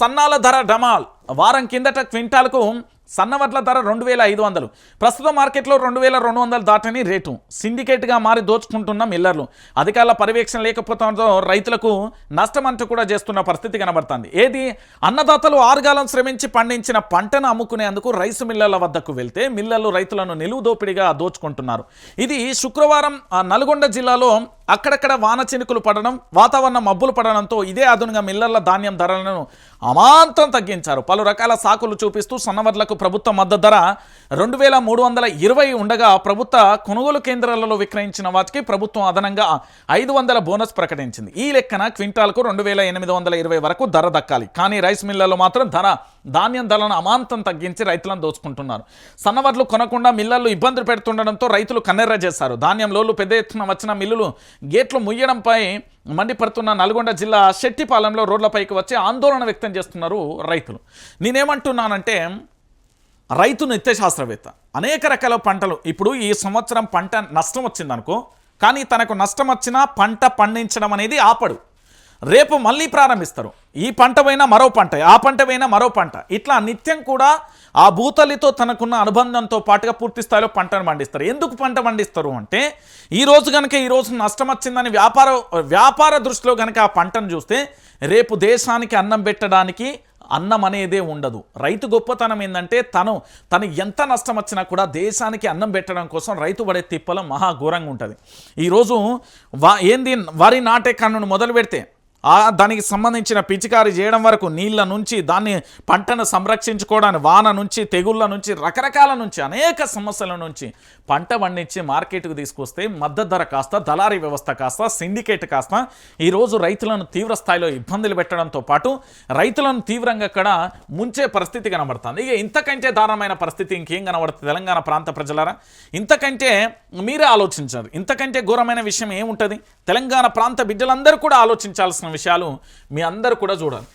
సన్నాల ధర డమాల్ వారం కిందట క్వింటాల్కు సన్నవడ్ల ధర రెండు వేల ఐదు వందలు. ప్రస్తుత మార్కెట్లో రెండు వేల రెండు వందలు దాటని రేటు. సిండికేట్గా మారి దోచుకుంటున్న మిల్లర్లు. అధికారుల పర్యవేక్షణ లేకపోవడంతో రైతులకు నష్టం అంటూ కూడా చేస్తున్న పరిస్థితి కనబడుతుంది. ఏది? అన్నదాతలు ఆరుగాలం శ్రమించి పండించిన పంటను అమ్ముకునేందుకు రైసు మిల్లర్ల వద్దకు వెళ్తే మిల్లర్లు రైతులను నిలువు దోపిడిగా దోచుకుంటున్నారు. ఇది శుక్రవారం నల్గొండ జిల్లాలో అక్కడక్కడ వాన చినుకులు పడడం వాతావరణ మబ్బులు పడడంతో ఇదే అదునుగా మిల్లర్ల ధాన్యం ధరలను అమాంతం తగ్గించారు. పలు రకాల సాకులు చూపిస్తూ సన్నవర్లకు ప్రభుత్వ మద్దతు ధర రెండు వేల మూడు వందల ఇరవై ఉండగా ప్రభుత్వ కొనుగోలు కేంద్రాలలో విక్రయించిన వాటికి ప్రభుత్వం అదనంగా ఐదు వందల బోనస్ ప్రకటించింది. ఈ లెక్కన క్వింటాల్కు రెండు వేల ఎనిమిది వందల ఇరవై వరకు ధర దక్కాలి. కానీ రైస్ మిల్లర్లో మాత్రం ధర ధాన్యం ధరలను అమాంతం తగ్గించి రైతులను దోచుకుంటున్నారు. సన్నవడ్లు కొనకుండా మిల్లర్లు ఇబ్బందులు పెడుతుండడంతో రైతులు కన్నెర్ర చేశారు. ధాన్యం లోలు పెద్ద ఎత్తున వచ్చిన మిల్లులు గేట్లు ముయ్యడంపై మండిపడుతున్న నల్గొండ జిల్లా శెట్టిపాలెంలో రోడ్లపైకి వచ్చి ఆందోళన వ్యక్తం చేస్తున్నారు రైతులు. నేనేమంటున్నానంటే రైతు నిత్య శాస్త్రవేత్త అనేక రకాల పంటలు ఇప్పుడు ఈ సంవత్సరం పంట నష్టం వచ్చిందనుకో కానీ తనకు నష్టం వచ్చినా పంట పండించడం అనేది ఆపడు. రేపు మళ్ళీ ప్రారంభిస్తారు. ఈ పంట పోయినా మరో పంట ఆ పంట పోయినా మరో పంట. ఇట్లా నిత్యం కూడా ఆ భూతలితో తనకున్న అనుబంధంతో పాటుగా పూర్తి స్థాయిలో పంటను పండిస్తారు. ఎందుకు పంట పండిస్తారు అంటే ఈ రోజు కనుక ఈ రోజు నష్టం వచ్చిందని వ్యాపార వ్యాపార దృష్టిలో కనుక ఆ పంటను చూస్తే రేపు దేశానికి అన్నం పెట్టడానికి అన్నం అనేదే ఉండదు. రైతు గొప్పతనం ఏంటంటే తను తను ఎంత నష్టం వచ్చినా కూడా దేశానికి అన్నం పెట్టడం కోసం రైతు పడే తిప్పలం మహా ఘోరంగా ఉంటుంది. ఈరోజు వా ఏంది వరి నాటే కన్నును మొదలు పెడితే దానికి సంబంధించిన పిచికారి చేయడం వరకు నీళ్ళ నుంచి దాన్ని పంటను సంరక్షించుకోవడానికి వాన నుంచి తెగుళ్ళ నుంచి రకరకాల నుంచి అనేక సమస్యల నుంచి పంట పండించి మార్కెట్కు తీసుకొస్తే మద్దతు ధర కాస్త దళారీ వ్యవస్థ కాస్త సిండికేట్ కాస్త ఈరోజు రైతులను తీవ్ర స్థాయిలో ఇబ్బందులు పెట్టడంతో పాటు రైతులను తీవ్రంగా అక్కడ ముంచే పరిస్థితి కనబడుతుంది. ఇక ఇంతకంటే దారుణమైన పరిస్థితి ఇంకేం కనబడుతుంది తెలంగాణ ప్రాంత ప్రజలారా? ఇంతకంటే మీరే ఆలోచించారు ఇంతకంటే ఘోరమైన విషయం ఏముంటుంది? తెలంగాణ ప్రాంత బిడ్డలందరూ కూడా ఆలోచించాల్సిన విషయాలు మీ అందరు కూడా చూడాలి.